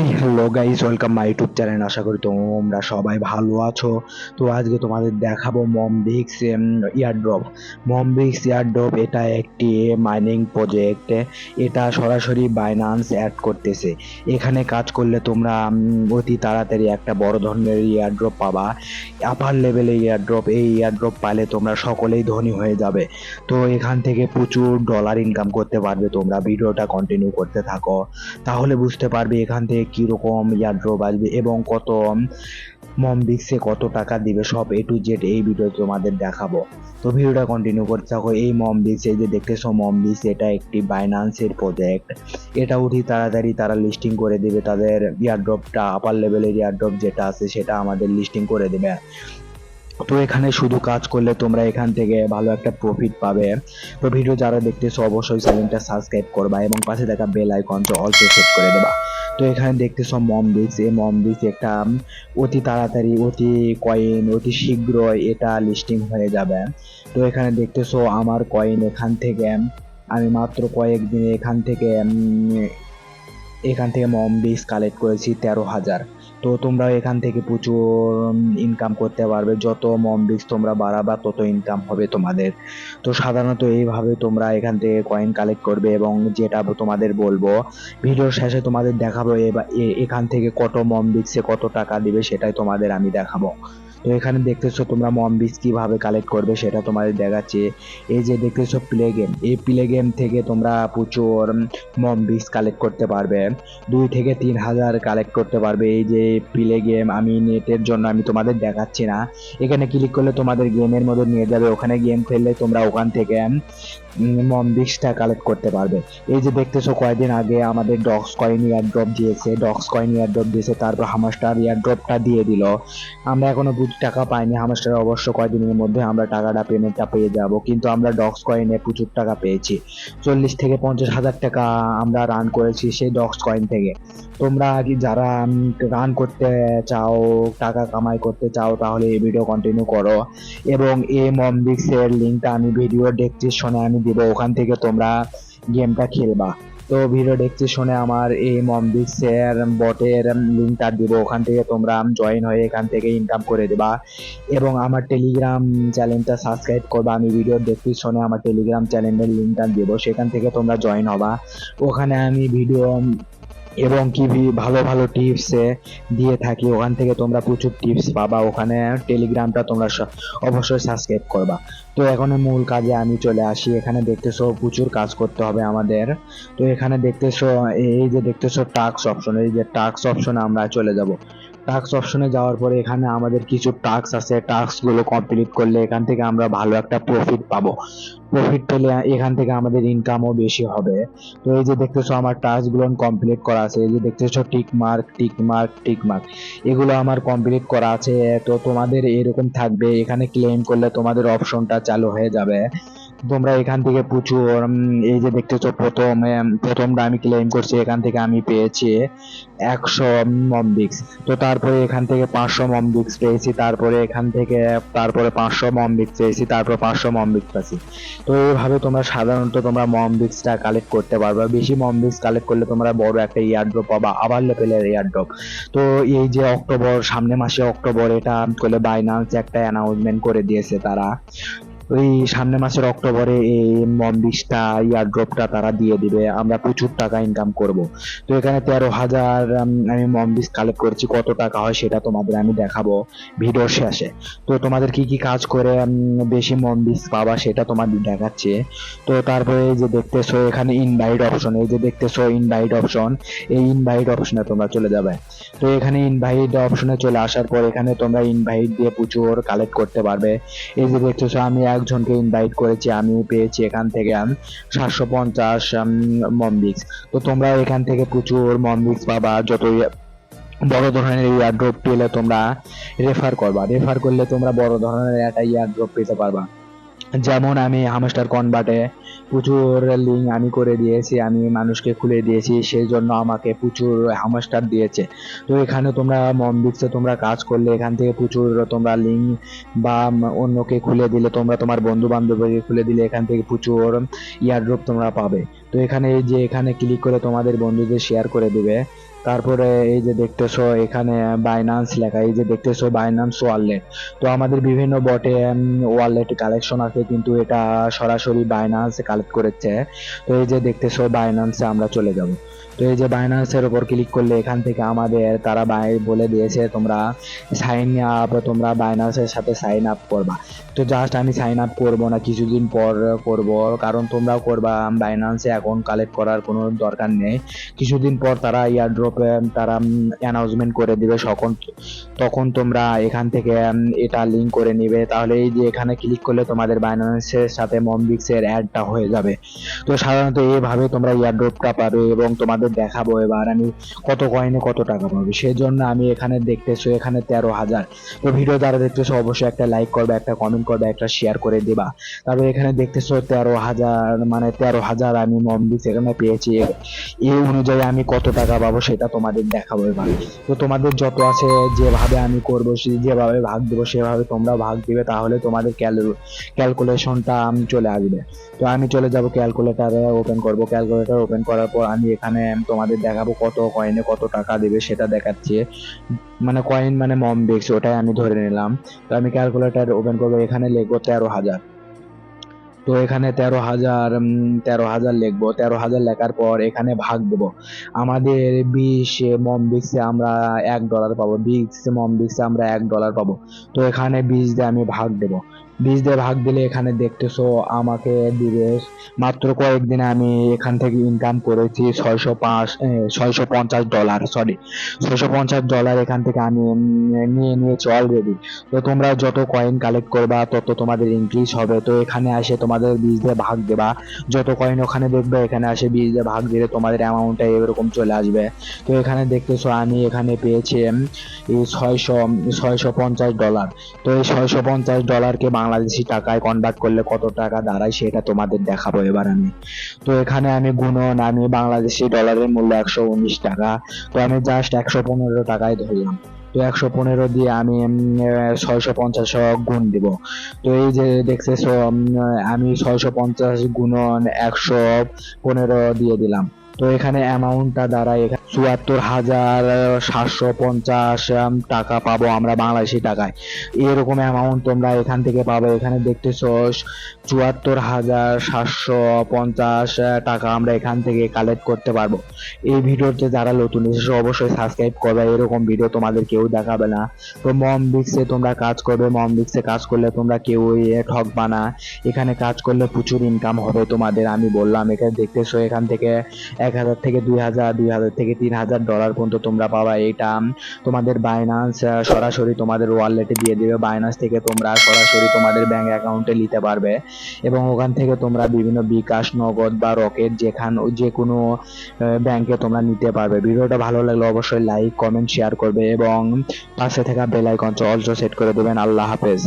এই hello guys welcome my YouTube channel আশা করি তোমরা সবাই ভালো আছো। তো আজকে তোমাদের দেখাবো মমবিক্স ইয়ারড্রপ মমবিক্স ইয়ারড্রপ এটা একটি মাইনিং প্রজেক্ট এটা সরাসরি বাইনান্স অ্যাড করতেছে। এখানে কাজ করলে তোমরা অতি তাড়াতাড়ি একটা বড় ধরনের ইয়ারড্রপ পাবা। আপার লেভেলে ইয়ারড্রপ এই ইয়ারড্রপ পাইলে তোমরা সকলেই ধনী হয়ে যাবে। তো এখান থেকে প্রচুর ডলার ইনকাম করতে পারবে তোমরা। ভিডিওটা কন্টিনিউ করতে থাকো। তাহলে বুঝতে পারবে এখান থেকে কীরকম ইয়ারড্রপ আসবে এবং কত মমবিক্সে কত টাকা দিবে, সব এ টু জেড এই ভিডিও তোমাদের দেখাবো। তো ভিডিওটা কন্টিনিউ করতে থাকো। এই মমবিক্স এই যে দেখতেছো মমবিক্স এটা একটি বাইনান্সের প্রজেক্ট এটা উঠি তাড়াতাড়ি তারা লিস্টিং করে দিবে, তাদের ইয়ারড্রপটা আপার লেভেলের ইয়ারড্রপ যেটা আছে, সেটা আমাদের লিস্টিং করে দেবে। তো এখানে শুধু কাজ করলে তোমরা এখান থেকে ভালো একটা প্রফিট পাবে। তো ভিডিও যারা দেখতেছো অবশ্যই চ্যানেলটা সাবস্ক্রাইব করবা এবং পাশে থাকা বেল আইকনটা অলসো সেট করে দেবা। তো এখানে দেখতেছো মমবিক্স এই মমবিক্স একটা অতি তাড়াতাড়ি, অতি কয়েন, অতি শীঘ্রই এটা লিস্টিং হয়ে যাবে। তো এখানে দেখতেছো আমার কয়েন এখান থেকে আমি মাত্র কয়েকদিনে এখান থেকে এখান থেকে মমবিক্স কালেক্ট করেছি তেরো হাজার। তো তোমরা এখান থেকে প্রচুর ইনকাম করতে পারবে। যত মমবিক্স তোমরা বাড়াবা, তত ইনকাম হবে তোমাদের। তো সাধারণত এইভাবে তোমরা এখান থেকে কয়েন কালেক্ট করবে এবং যেটা তোমাদের বলব ভিডিওর শেষে তোমাদের দেখাবো এখান থেকে কত মমবিক্সে কত টাকা দিবে সেটাই তোমাদের আমি দেখাবো। তো এখানে দেখতেছো তোমরা মমবিক্স কীভাবে কালেক্ট করবে সেটা তোমাদের দেখাচ্ছি। এই যে দেখতেছো প্লে গেম এই প্লে গেম থেকে তোমরা প্রচুর মমবিক্স কালেক্ট করতে পারবে। দুই থেকে তিন হাজার কালেক্ট করতে পারবে। এই যে প্লে গেম আমি নেটের জন্য আমি তোমাদের দেখাচ্ছি না। এখানে ক্লিক করলে তোমাদের গেমের মধ্যে নিয়ে যাবে। ওখানে গেম খেললে তোমরা ওখান থেকে মমবিক্সটা কালেক্ট করতে পারবে। এই যে দেখতেছো কয়েকদিন আগে আমাদের ডক্স কয়েন ইয়ারড্রপ দিয়েছে। ডক্স কয়েন ইয়ারড্রপ দিয়েছে, তারপর হামাস্টার ইয়ারড্রপটা দিয়ে দিল। আমরা এখনও টাকা পাইনি হামাস্টার অবশ্য কয়েকদিনের মধ্যে আমরা টাকাটা পেমেন্টটা পেয়ে যাব। কিন্তু আমরা ডক্স কয়েনে প্রচুর টাকা পেয়েছি। চল্লিশ থেকে পঞ্চাশ হাজার টাকা আমরা রান করেছি সেই ডক্স কয়েন থেকে। তোমরা কি যারা রান করতে চাও, টাকা কামাই করতে চাও, তাহলে এই ভিডিও কন্টিনিউ করো। এবং এই মমবিক্স এর লিঙ্কটা আমি ভিডিও ডেসক্রিপশনে আমি দেবো। ওখান থেকে তোমরা গেমটা খেলবা। তো ভিডিও ডেসক্রিপশনে আমার এই মমদিক শেয়ার বটের লিঙ্কটা দিব। ওখান থেকে তোমরা জয়েন হয়ে এখান থেকে ইনকাম করে দেবা। এবং আমার টেলিগ্রাম চ্যানেলটা সাবস্ক্রাইব করবা। আমি ভিডিও ডেসক্রিপশনে আমার টেলিগ্রাম চ্যানেলের লিঙ্কটা দেব। সেখান থেকে তোমরা জয়েন হবা। ওখানে আমি ভিডিও এবং কি ভি- ভালো ভালো টিপস দিয়ে থাকি। ওখান থেকে তোমরা প্রচুর টিপস পাবা। ওখানে টেলিগ্রামটা তোমরা অবশ্যই সাবস্ক্রাইব করবা। তো এখন মূল কাজে আমি চলে আসি। এখানে দেখতেছো প্রচুর কাজ করতে হবে আমাদের। তো এখানে দেখতেছো, এই যে দেখতেছো টাক্স অপশন এই যে টাক্স অপশন আমরা চলে যাব। টাক্স অপশনে যাওয়ার পরে এখানে আমাদের কিছু টাস্ক আছে। টাস্কগুলো কমপ্লিট করলে এখান থেকে আমরা ভালো একটা প্রফিট পাবো। প্রফিট পেলে এখান থেকে আমাদের ইনকামও বেশি হবে। তো এই যে দেখতেছো আমার টাস্কগুলো কমপ্লিট করা আছে। এই যে দেখতেছো tick mark tick mark tick mark এগুলো আমার কমপ্লিট করা আছে। তো তোমাদের এরকম থাকবে। এখানে ক্লেম করলে তোমাদের অপশনটা চালু হয়ে যাবে। তোমরা এখান থেকে প্রচুর এই যে দেখতেছো প্রথম প্রথমটা আমি ক্লেম করছি, এখান থেকে আমি পেয়েছি একশো মমবিক্স তো তারপরে এখান থেকে পাঁচশো মমবিক্স পেয়েছি, তারপরে এখান থেকে, তারপরে পাঁচশো মমবিক্স পেয়েছি, তারপর পাঁচশো মমবিক্স পেয়েছি তো এইভাবে তোমরা সাধারণত তোমরা মমবিক্সটা কালেক্ট করতে পারবে। বেশি মমবিক্স কালেক্ট করলে তোমরা বড় একটা ইয়ারড্রপ পাবা, আবার লেভেলের ইয়ারড্রপ তো এই যে অক্টোবর, সামনে মাসে অক্টোবর, এটা করলে বাইনান্স একটা অ্যানাউন্সমেন্ট করে দিয়েছে তারা। ওই সামনে মাসের অক্টোবরে এই মমবিক্সটা ইয়ারড্রপটা তারা দিয়ে দিবে। আমরা প্রচুর টাকা ইনকাম করব। তো এখানে তেরো হাজার আমি মমবিক্স কালেক্ট করেছি। কত টাকা হয় সেটা তোমাদের আমি দেখাবো ভিডিওর শেষে। তো তোমাদের কি কি কাজ করে বেশি মমবিক্স পাবা সেটা তোমাদের দেখাচ্ছে। তো তারপরে যে দেখতেছো, এখানে ইনভাইট অপশন এই যে দেখতেছো ইনভাইট অপশন এই ইনভাইট অপশনে তোমরা চলে যাবে। তো এখানে ইনভাইট অপশনে চলে আসার পর এখানে তোমরা ইনভাইট দিয়ে প্রচুর কালেক্ট করতে পারবে। এই যে দেখতেছো, আমি একজনকে ইনভাইট করেছি, আমিও পেয়েছি এখান থেকে সাতশো পঞ্চাশ মমবিক্স তো তোমরা এখান থেকে প্রচুর মমবিক্স পাবা যত বড় ধরনের ইয়ারড্রপ পেলে তোমরা রেফার করবা। রেফার করলে তোমরা বড় ধরনের একটা ইয়ারড্রপ পেতে পারবা। যেমন আমি হামস্টার কনভার্টে প্রচুর লিঙ্ক আমি করে দিয়েছি, আমি মানুষকে খুলে দিয়েছি, সেই জন্য আমাকে প্রচুর হামস্টার দিয়েছে। তো এখানে তোমরা মমবিক্সে তোমরা কাজ করলে, এখান থেকে প্রচুর তোমরা লিঙ্ক বা অন্যকে খুলে দিলে, তোমরা তোমার বন্ধু বান্ধবকে খুলে দিলে, এখান থেকে প্রচুর ইয়ারড্রপ তোমরা পাবে। তো এখানে এই যে এখানে ক্লিক করে তোমাদের বন্ধুদের শেয়ার করে দিবে। তারপরে এই যে দেখতেছো এখানে বাইনান্স লেখা, এই যে দেখতেছো বাইনান্স ওয়ালেট তো আমাদের বিভিন্ন বটে ওয়ালেট কালেকশন আছে, কিন্তু এটা সরাসরি বাইনান্স কালেক্ট করেছে। তো এই যে দেখতেছো বাইনান্সে আমরা চলে যাব। তো এই যে বাইনান্সের উপর ক্লিক করলে এখান থেকে আমাদের তারা বাই বলে দিয়েছে, তোমরা সাইন আপ তোমরা বাইনান্সের সাথে সাইন আপ করবা। তো জাস্ট আমি সাইন আপ করব না, কিছুদিন পর করব, কারণ তোমরাও করবা বাইনান্সে অ্যাকাউন্ট কালেক্ট করার কোনো দরকার নেই। কিছুদিন পর তারা ইয়ারড্রপে তারা অ্যানাউন্সমেন্ট করে দিবে সকল তখন তোমরা এখান থেকে এটা লিঙ্ক করে নিবে। তাহলে এই যে এখানে ক্লিক করলে তোমাদের বাইনান্সের সাথে মমবিক্সের অ্যাডটা হয়ে যাবে। তো সাধারণত এইভাবে তোমরা ইয়ার ইয়ারড্রপটা পাবে এবং তোমাদের দেখাবো এবার আমি কত কয়েনে কত টাকা পাবে। সেই জন্য আমি এখানে দেখতেছো, এখানে তেরো হাজার। তো ভিডিও যারা দেখতেছো, অবশ্যই একটা লাইক করবে, একটা কমেন্ট করবে, একটা শেয়ার করে দিবা। তারপরে এখানে দেখতেছো তেরো হাজার মানে তেরো হাজার আমি মমবিক্স এখানে পেয়েছি। এই অনুযায়ী আমি কত টাকা পাবো সেটা তোমাদের দেখাবো এবার। তো তোমাদের যত আছে, যেভাবে আমি করব যেভাবে ভাগ দেবো, সেভাবে তোমরা ভাগ দিবে, তাহলে তোমাদের ক্যালকুলেশনটা আমি চলে আসবে। তো আমি চলে যাব ক্যালকুলেটারে ওপেন করব। ক্যালকুলেটার ওপেন করার পর আমি এখানে তোমাদের দেখাবো কত কয়েনে কত টাকা দেবে সেটা দেখাচ্ছি। মানে কয়েন মানে মম বেক্স ওটাই আমি ধরে নিলাম। তো আমি ক্যালকুলেটর ওপেন করব, এখানে লিখব তেরো হাজার। তো এখানে তেরো হাজার তেরো হাজার লিখব। তেরো হাজার লেখার পর এখানে ভাগ দেবো। আমাদের বিশ মম বিক্সে আমরা এক ডলার পাবো। বিশ মম বিক্সে আমরা এক ডলার পাবো। তো এখানে বিশ দিয়ে আমি ভাগ দেবো। বিশ দিয়ে ভাগ দিলে এখানে দেখতেছো আমাকে দিবে মাত্র কয়েকদিনে আমি এখান থেকে ইনকাম করেছি ছয়শো পাঁচ ছয়শো পঞ্চাশ ডলার সরি ছয়শো পঞ্চাশ ডলার এখান থেকে আমি নিয়ে নিয়েছি অলরেডি তো তোমরা যত কয়েন কালেক্ট করবা, তত তোমাদের ইনক্রিজ হবে। তো এখানে আসে তোমাদের বীজ দিয়ে ভাগ দেবা। যত কয়েন ওখানে দেখবে, এখানে আসে বীজ দিয়ে ভাগ দিলে তোমাদের অ্যামাউন্টটা এরকম চলে আসবে। তো এখানে দেখতেছো আমি এখানে পেয়েছি ছয়শো ছয়শো পঞ্চাশ ডলার তো এই ছয়শো পঞ্চাশ ডলারকে বাংলাদেশি টাকায় কনভার্ট করলে কত টাকা দাঁড়ায় সেটা তোমাদের দেখাবো এবার আমি। তো এখানে আমি গুণন আমি বাংলাদেশি ডলারের মূল্য একশো উনিশ টাকা। তো আমি জাস্ট একশো পনেরো টাকায় ধরলাম। তো একশো পনেরো দিয়ে আমি ছয়শো পঞ্চাশ গুণ দিব। তো এই যে দেখতেছো উম, আমি ছয়শো পঞ্চাশ গুণন একশো পনেরো দিয়ে দিলাম। তো এখানে অ্যামাউন্টটা দাঁড়ায় এখানে চুয়াত্তর হাজার, সাতশো পঞ্চাশ টাকা পাবো আমরা বাংলাদেশি টাকায়। এরকম অ্যামাউন্ট তোমরা এখান থেকে পাবে। এখানে দেখতেছো, চুয়াত্তর হাজার, সাতশো পঞ্চাশ টাকা আমরা এখান থেকে কালেক্ট করতে পারব। এই ভিডিওতে যারা নতুন এসেছ, অবশ্যই সাবস্ক্রাইব করবে। এরকম ভিডিও তোমাদের কেউ দেখাবে না। তো মম বিক্সে তোমরা কাজ করবে। মম বিক্সে কাজ করলে তোমরা কেউ ঠকবা না। এখানে কাজ করলে প্রচুর ইনকাম হবে তোমাদের, আমি বললাম। এখানে দেখতেছো, এখান থেকে এক হাজার থেকে দুই হাজার দুই হাজার থেকে তিন হাজার ডলার পর্যন্ত তোমরা পাবা। এটা তোমাদের বাইনান্স সরাসরি তোমাদের ওয়ালেটে দিয়ে দিবে। বাইনান্স থেকে তোমরা সরাসরি তোমাদের ব্যাংক অ্যাকাউন্টে নিতে পারবে। এবং ওখান থেকে তোমরা বিভিন্ন বিকাশ, নগদ বা রকেট যেখান যে কোনো ব্যাংকে তোমরা নিতে পারবে। ভিডিওটা ভালো লাগলে অবশ্যই লাইক কমেন্ট শেয়ার করবে এবং পাশে থাকা বেল আইকন অলসো সেট করে দেবেন। আল্লাহ হাফেজ।